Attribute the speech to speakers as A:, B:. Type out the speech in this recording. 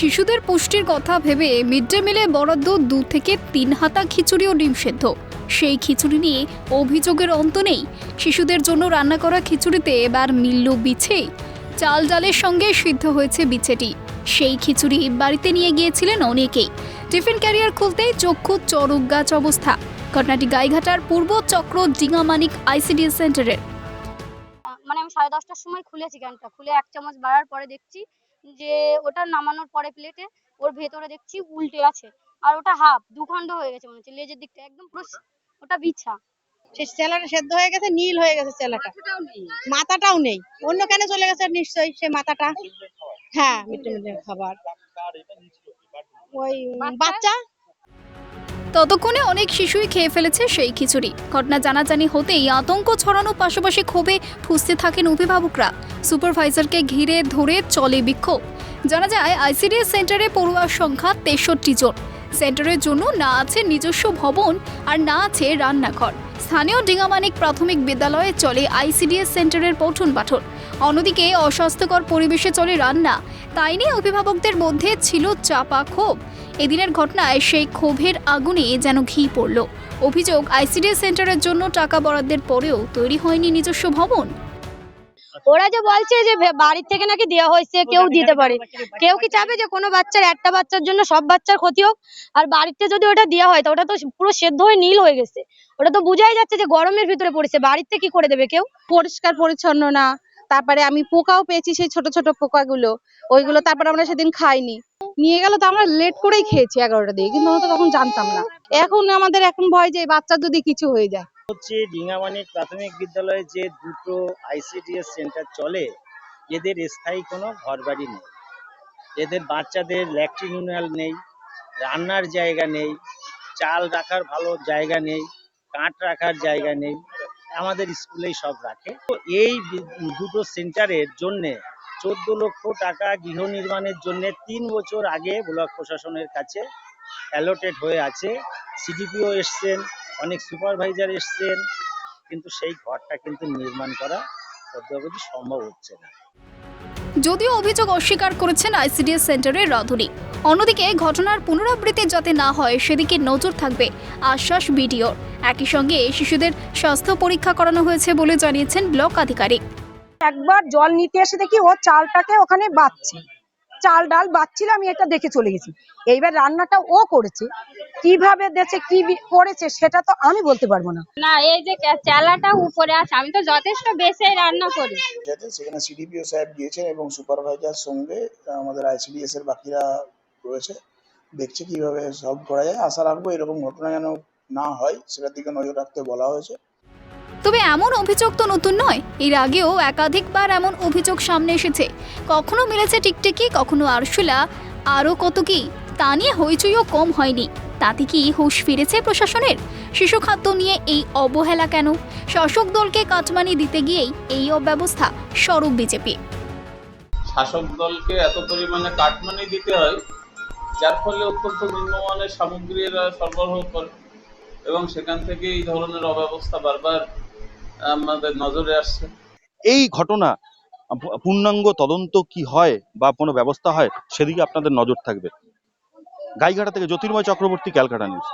A: শিশুদের পুষ্টির কথা ভেবে মিড ডে মিলে বরাদ্দ দু থেকে তিন হাতা খিচুড়ি ও ডিম সেদ্ধ। সেই খিচুড়ি নিয়ে অভিযোগের অন্ত নেই। শিশুদের জন্য রান্না করা খিচুড়িতে এবার মিলল বিছে। চাল ডালের সঙ্গে সিদ্ধ হয়েছে বিছেটি। সেই খিচুড়ি বাড়িতে নিয়ে গিয়েছিলেন অনেকেই। টিফিন ক্যারিয়ার খুলতেই চক্ষু চরক গাছ অবস্থা। ঘটনাটি গাইঘাটার পূর্ব চক্র ডিঙামানিক আইসিডিএস সেন্টারের।
B: মানে আমি সাড়ে দশটার সময় খুলেছি ক্যানটা খুলে এক চামচ বাড়ার পরে দেখছি যে ওটা নামানোর পরে প্লেটে ওর ভেতরে দেখছি উল্টে আছে। আর ওটা হাফ দু খন্ড হয়ে গেছে মনে হচ্ছে লেজের দিকটা একদম পুরো ওটা বিছা।
C: সে চেলাটা সেদ্ধ হয়ে গেছে নীল হয়ে গেছে চেলাটা। মাথাটাও নেই। অন্য কেন চলে গেছে নিশ্চয়ই সে মাথাটা? হ্যাঁ মিড ডে মিলের খাবার। ওই বাচ্চা?
A: ততক্ষণে অনেক শিশুই খেয়ে ফেলেছে সেই খিচুড়ি। ঘটনা জানাজানি হতেই আতঙ্ক ছড়ানো পাশাপাশি ক্ষোভে ফুসতে থাকেন অভিভাবকরা। সুপারভাইজারকে ঘিরে ধরে চলে বিক্ষোভ। জানা যায়, আইসিডিএস সেন্টারে পড়ুয়ার সংখ্যা তেষট্টি জন। সেন্টারের জন্য না আছে নিজস্ব ভবন আর না আছে রান্নাঘর। স্থানীয় ডিঙামানিক প্রাথমিক বিদ্যালয়ে চলে আইসিডিএস সেন্টারের পঠন পাঠন। অন্যদিকে অস্বাস্থ্যকর পরিবেশে চলে রান্না। তাই নিয়ে অভিভাবকদের মধ্যে ছিল চাপা ক্ষোভ। এদিনের ঘটনায় সেই ক্ষোভের আগুনে যেন ঘি পড়ল। অভিযোগ আইসিডিএস সেন্টারের জন্য টাকা বরাদ্দের পরেও তৈরি হয়নি নিজস্ব ভবন।
B: ওরা যে বলছে যে বাড়ির থেকে নাকি দেওয়া হয়েছে কেউ দিতে পারে। কেউ কি চাবে যে কোনো বাচ্চার একটা বাচ্চার জন্য সব বাচ্চার ক্ষতি হোক? আর বাড়িতে যদি ওটা দেওয়া হয় তো ওটা তো পুরো সেদ্ধ হয়ে নীল হয়ে গেছে। ওটা তো বোঝাই যাচ্ছে যে গরমের ভিতরে পড়েছে। বাড়িতে কি করে দেবে কেউ?
C: পরিষ্কার পরিচ্ছন্ন না। তারপরে আমি পোকাও পেয়েছি সেই ছোট ছোট পোকাগুলো। ওইগুলো তারপরে আমরা সেদিন খাইনি। নিয়ে গেল তো আমরা লেট করেই খেয়েছি এগারোটা দিয়ে, কিন্তু আমরা তো তখন জানতাম না। এখন আমাদের এখন ভয় যে বাচ্চার যদি কিছু হয়ে যায়।
D: হচ্ছে ডিঙ্গামানিক প্রাথমিক বিদ্যালয়ে যে দুটো আইসিডিএস সেন্টার চলে, এদের স্থায়ী কোনো ঘরবাড়ি নেই। এদের বাচ্চাদের ল্যাট্রিনুনাল নেই, রান্নার জায়গা নেই, চাল রাখার ভালো জায়গা নেই, কাঠ রাখার জায়গা নেই আমাদের স্কুলেই সব রাখে। তো এই দুটো সেন্টারের জন্যে চোদ্দ লক্ষ টাকা গৃহ নির্মাণের জন্য তিন বছর আগে ব্লক প্রশাসনের কাছে অ্যালোটেড হয়ে আছে। সিডিপিও এসছেন, অনেক সুপারভাইজার এসছেন, কিন্তু সেই ঘরটা কিন্তু নির্মাণ করা অদ্যাবধি সম্ভব হচ্ছে না।
A: যদিও অভিযোগ অস্বীকার করেছেন আইসিডিএস সেন্টারের রাধুনি। অন্যদিকে ঘটনার পুনরাবৃত্তি যাতে না হয়, সেদিকে নজর থাকবে আশ্বাস বিডিওর একই সঙ্গে শিশুদের স্বাস্থ্য পরীক্ষা করানো হয়েছে বলে জানিয়েছেন ব্লক আধিকারিক।
E: একবার জল নিতে এসে দেখি ও চালটাকে ওখানে বাচ্ছে চাল ডাল বাচ্ছিল আমি এটা দেখে চলে গেছি। এইবার রান্নাটা ও করেছে। কীভাবে দেছে কি করেছে সেটা তো আমি বলতে পারব না।
B: না এই যে চালাটা উপরে আছে আমি তো যথেষ্ট বেশি রান্না করি।
F: যাতে সেখানে সিডিপিও সাহেব গিয়েছেন এবং সুপারভাইজার সঙ্গে আমাদের আইসিডিএস এর বাকিরা রয়েছে দেখছে কীভাবে সলভ করা যায়। আশা রাখব এরকম ঘটনা যেন না হয় সেটার দিকে নজর রাখতে বলা হয়েছে।
A: তবে এমন অভিযোগ তো নতুন নয়। এর আগেও একাধিকবার এমন অভিযোগ সামনে এসেছে। কখনো মিলেছে টিকটিকি, কখনো আরশুলা। আরও কত কি? তা নিয়ে হইচইও কম হয়নি। তাতে কি হুঁশ ফিরেছে প্রশাসনের? শিশু খাদ্য নিয়ে এই অবহেলা কেন? শাসক দলকে কাটমানি দিতে গিয়েই এই অব্যবস্থা স্বরূপ বিজেপি।
G: শাসক দলকে এত পরিমাণে কাটমানি দিতে হয়, যার ফলে অত্যন্ত নিম্নমানের সামগ্রী সরবরাহ করে এবং সেখান থেকে এই ধরনের অব্যবস্থা বারবার আমাদের নজরে আসছে।
H: এই ঘটনা, পূর্ণাঙ্গ তদন্ত কি হয় বা কোনো ব্যবস্থা হয়, সেদিকে আপনাদের নজর থাকবে। গাইঘাটা থেকে জ্যোতির্ময় চক্রবর্তী, ক্যালকাটা নিউজ।